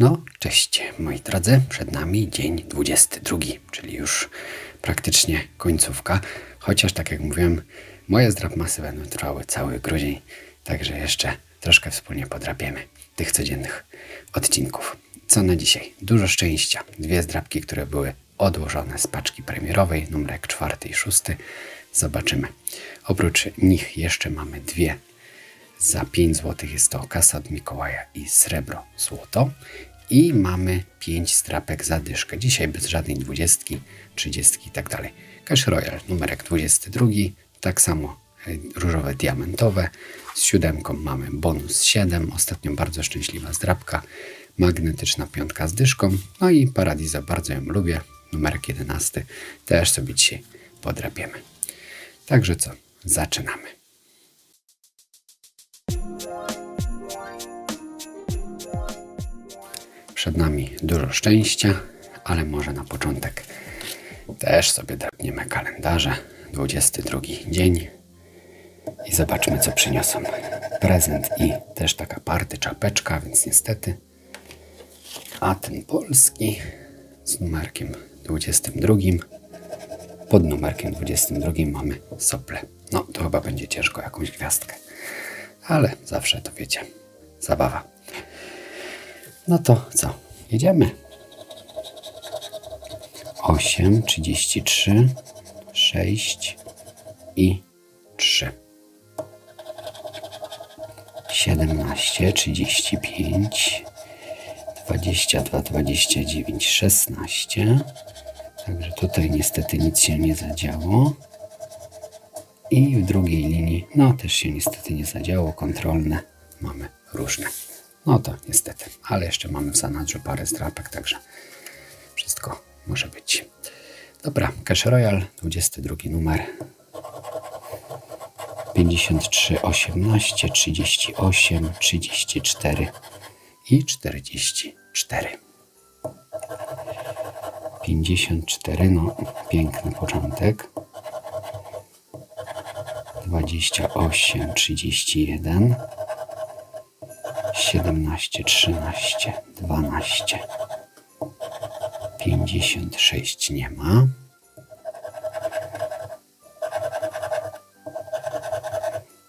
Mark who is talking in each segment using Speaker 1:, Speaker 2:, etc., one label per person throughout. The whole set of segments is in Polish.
Speaker 1: No, cześć moi drodzy. Przed nami dzień 22, czyli już praktycznie końcówka. Chociaż, tak jak mówiłem, moje zdrapmasy będą trwały cały grudzień, także jeszcze troszkę wspólnie podrapiemy tych codziennych odcinków. Co na dzisiaj? Dużo szczęścia. Dwie zdrapki, które były odłożone z paczki premierowej, numerek czwarty i szósty. Zobaczymy. Oprócz nich jeszcze mamy dwie za 5 zł jest to kasa od Mikołaja i srebro złoto. I mamy 5 strapek za dyszkę. Dzisiaj bez żadnej 20, 30 i tak dalej. Cash Royal numerek 22. Tak samo e, różowe diamentowe. Z siódemką mamy bonus 7. Ostatnio bardzo szczęśliwa zdrapka. Magnetyczna piątka z dyszką. No i Paradiso, bardzo ją lubię. Numerek 11. Też sobie dzisiaj podrapiemy. Także co? Zaczynamy. Przed nami dużo szczęścia, ale może na początek też sobie drapniemy kalendarze. 22 dzień i zobaczmy, co przyniosą. Prezent i też taka party czapeczka, więc niestety. A ten polski z numerkiem 22. Pod numerkiem 22 mamy sople. No, to chyba będzie ciężko jakąś gwiazdkę. Ale zawsze to wiecie. Zabawa. No to co? Jedziemy. 8, 33, 6 i 3. 17, 35, 22, 29, 16. Także tutaj niestety nic się nie zadziało. I w drugiej linii, no też się niestety nie zadziało, kontrolne mamy różne. No to niestety, ale jeszcze mamy w zanadrzu parę strapek, także wszystko może być. Dobra, Cash Royal, 22 numer. 53, 18, 38, 34 i 44. 54, no piękny początek. 28, 31. 17, 13, 12, 56 nie ma.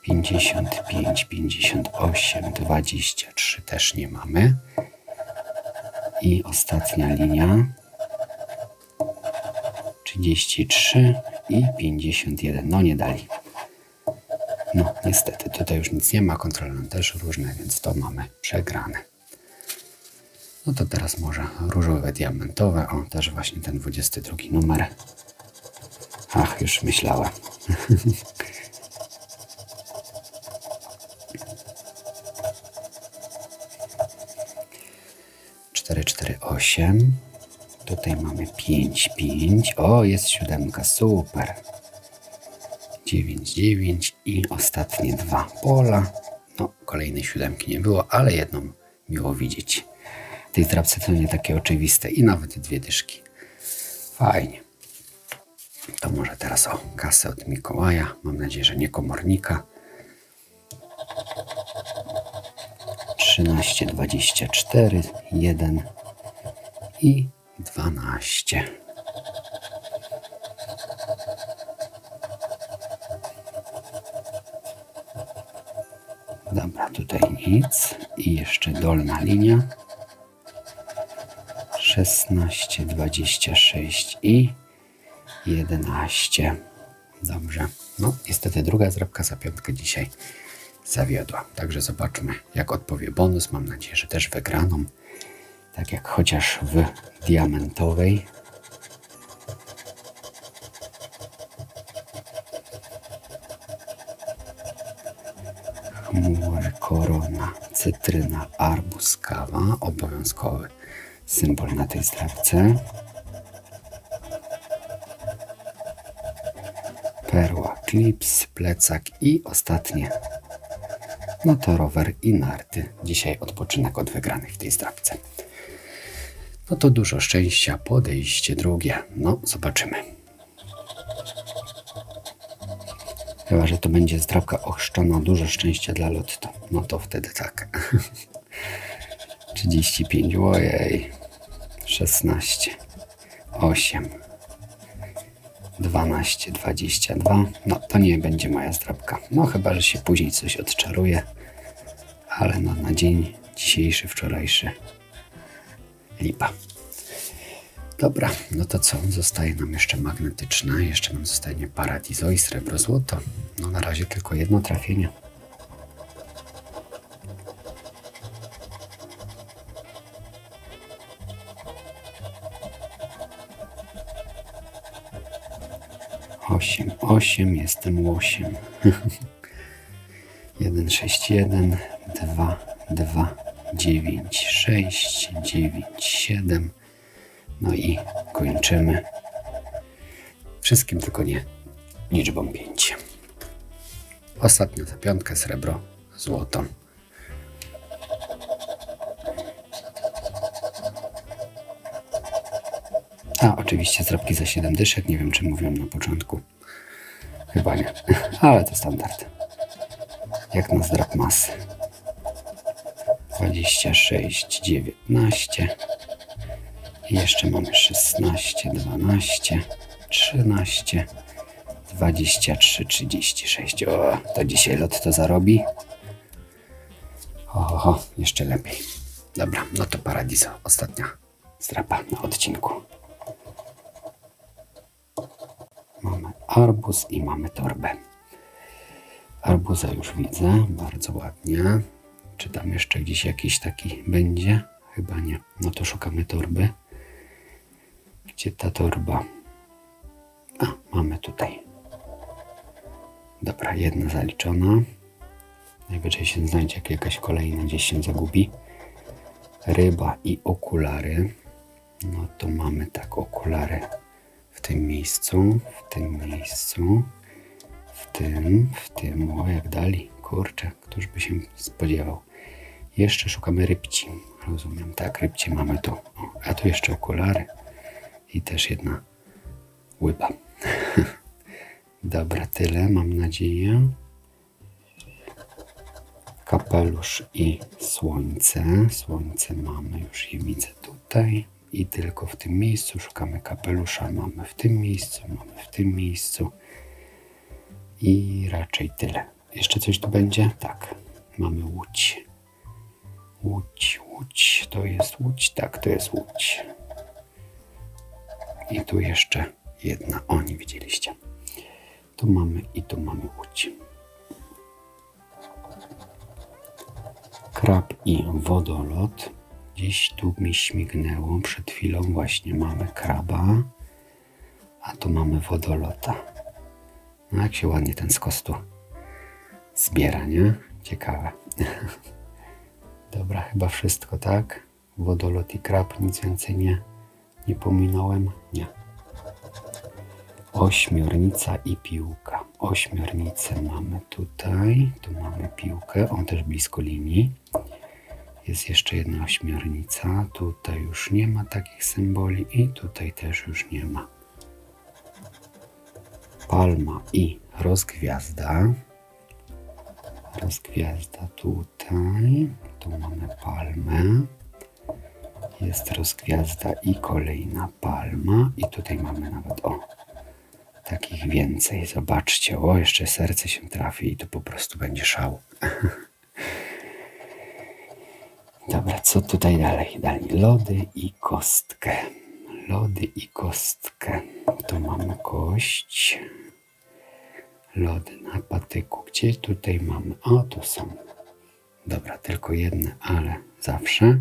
Speaker 1: Pięćdziesiąt pięć, pięćdziesiąt osiem, dwadzieścia trzy też nie mamy. I ostatnia linia. Trzydzieści trzy i pięćdziesiąt jeden. No nie dali. No, niestety, tutaj już nic nie ma, kontrolne też różne, więc to mamy przegrane. No to teraz może różowe, diamentowe. O, też właśnie ten 22 numer. Ach, już myślałem. Cztery, cztery, osiem. Tutaj mamy pięć, pięć. O, jest siódemka, super. 9, 9 i ostatnie dwa pola. No, kolejnej siódemki nie było, ale jedną miło widzieć. W tej trapce to nie takie oczywiste i nawet dwie dyszki. Fajnie. To może teraz o kasę od Mikołaja. Mam nadzieję, że nie komornika. 13, 24, 1 i 12. Dobra, tutaj nic. I jeszcze dolna linia. 16, 26 i 11. Dobrze. No, niestety druga zrabka za piątkę dzisiaj zawiodła. Także zobaczmy, jak odpowie bonus. Mam nadzieję, że też wygraną. Tak jak chociaż w diamentowej. Chmury, korona, cytryna, arbuz, kawa. Obowiązkowy symbol na tej zdrabce. Perła, klips, plecak i ostatnie. No to rower i narty. Dzisiaj odpoczynek od wygranych w tej zdrabce. No to dużo szczęścia, podejście drugie. No, zobaczymy. Chyba, że to będzie zdrabka ochrzczona, dużo szczęścia dla Lotto. No to wtedy tak. 35, ojej, 16, 8, 12, 22. No to nie będzie moja zdrabka. No chyba, że się później coś odczaruje, ale no, na dzień dzisiejszy, wczorajszy lipa. Dobra, no to co? Zostaje nam jeszcze magnetyczna, jeszcze nam zostanie paradizo i srebro złoto. No na razie tylko jedno trafienie. Osiem, osiem, jestem łosiem. jeden, sześć, jeden, dwa, dwa, dziewięć, sześć, dziewięć, siedem. No i kończymy. Wszystkim tylko nie liczbą pięć. Ostatnia za piątkę, srebro, złoto. A, oczywiście zrabki za 7 dyszek. Nie wiem, czy mówiłem na początku. Chyba nie, ale to standard. Jak na zdrab masy. 26, 19. I jeszcze mamy 16, 12, 13, 23, 36. O, to dzisiaj lot to zarobi. Oho, jeszcze lepiej. Dobra, no to Paradiso. Ostatnia strapa na odcinku. Mamy arbuz i mamy torbę. Arbuza już widzę, bardzo ładnie. Czy tam jeszcze gdzieś jakiś taki będzie? Chyba nie. No to szukamy torby. Gdzie ta torba? A, mamy tutaj. Dobra, jedna zaliczona. Najwyżej się znajdzie, jak jakaś kolejna gdzieś się zagubi. Ryba i okulary. No to mamy tak, okulary w tym miejscu, w tym miejscu, w tym, w tym, o jak dali, kurczę, któż by się spodziewał. Jeszcze szukamy rybci, rozumiem, tak, rybcie mamy tu, o, a tu jeszcze okulary i też jedna łyba. Dobra, tyle mam nadzieję. Kapelusz i słońce. Słońce mamy, już je widzę tutaj. I tylko w tym miejscu szukamy kapelusza. Mamy w tym miejscu, mamy w tym miejscu. I raczej tyle. Jeszcze coś tu będzie? Tak. Mamy łódź. Łódź, łódź. To jest łódź? Tak, to jest łódź. I tu jeszcze jedna. O, nie widzieliście. Tu mamy i tu mamy łódź. Krab i wodolot. Gdzieś tu mi śmignęło. Przed chwilą właśnie mamy kraba, a tu mamy wodolota. No jak się ładnie ten skos tu zbiera, nie? Ciekawe. Dobra, chyba wszystko, tak? Wodolot i krab, nic więcej nie, nie pominąłem? Nie. Ośmiornica i piłka. Ośmiornicę mamy tutaj, tu mamy piłkę, on też blisko linii. Jest jeszcze jedna ośmiornica, tutaj już nie ma takich symboli i tutaj też już nie ma. Palma i rozgwiazda. Rozgwiazda tutaj, tu mamy palmę. Jest rozgwiazda i kolejna palma i tutaj mamy nawet o takich więcej. Zobaczcie, o jeszcze serce się trafi i to po prostu będzie szał. Dobra, co tutaj dalej? Dalej lody i kostkę. Lody i kostkę. Tu mamy kość. Lody na patyku. Gdzie tutaj mamy? O, tu są. Dobra, tylko jedne, ale zawsze.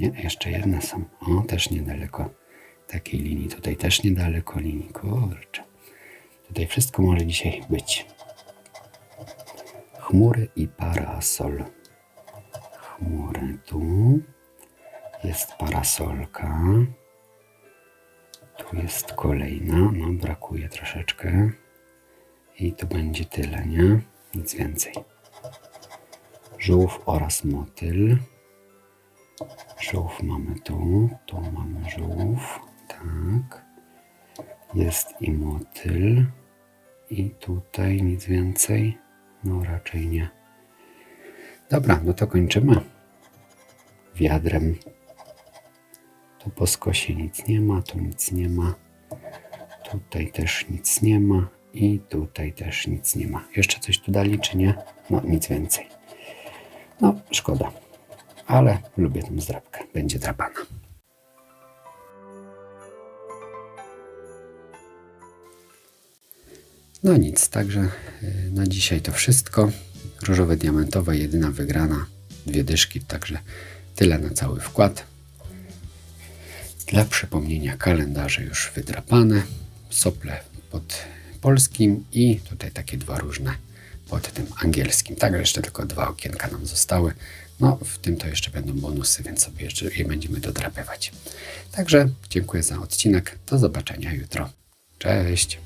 Speaker 1: Nie, jeszcze jedne są. O, też niedaleko takiej linii. Tutaj też niedaleko linii. Kurczę. Tutaj wszystko może dzisiaj być. Chmury i parasol chmury. Tu jest parasolka. Tu jest kolejna. No, brakuje troszeczkę. I tu będzie tyle, nie? Nic więcej. Żółw oraz motyl. Żółw mamy tu. Tu mamy żółw. Tak. Jest i motyl. I tutaj nic więcej. No raczej nie. Dobra, no to kończymy. wiadrem. Tu po skosie nic nie ma, tu nic nie ma. Tutaj też nic nie ma i tutaj też nic nie ma. Jeszcze coś tu dali, czy nie? No, nic więcej. No, szkoda. Ale lubię tą zdrabkę. Będzie drapana. No nic, także y, na dzisiaj to wszystko. Różowe diamentowe, jedyna wygrana. Dwie dyszki, także tyle na cały wkład. Dla przypomnienia kalendarze już wydrapane, sople pod polskim i tutaj takie dwa różne pod tym angielskim. Także jeszcze tylko dwa okienka nam zostały. No, w tym to jeszcze będą bonusy, więc sobie jeszcze je będziemy dodrapywać. Także dziękuję za odcinek. Do zobaczenia jutro. Cześć!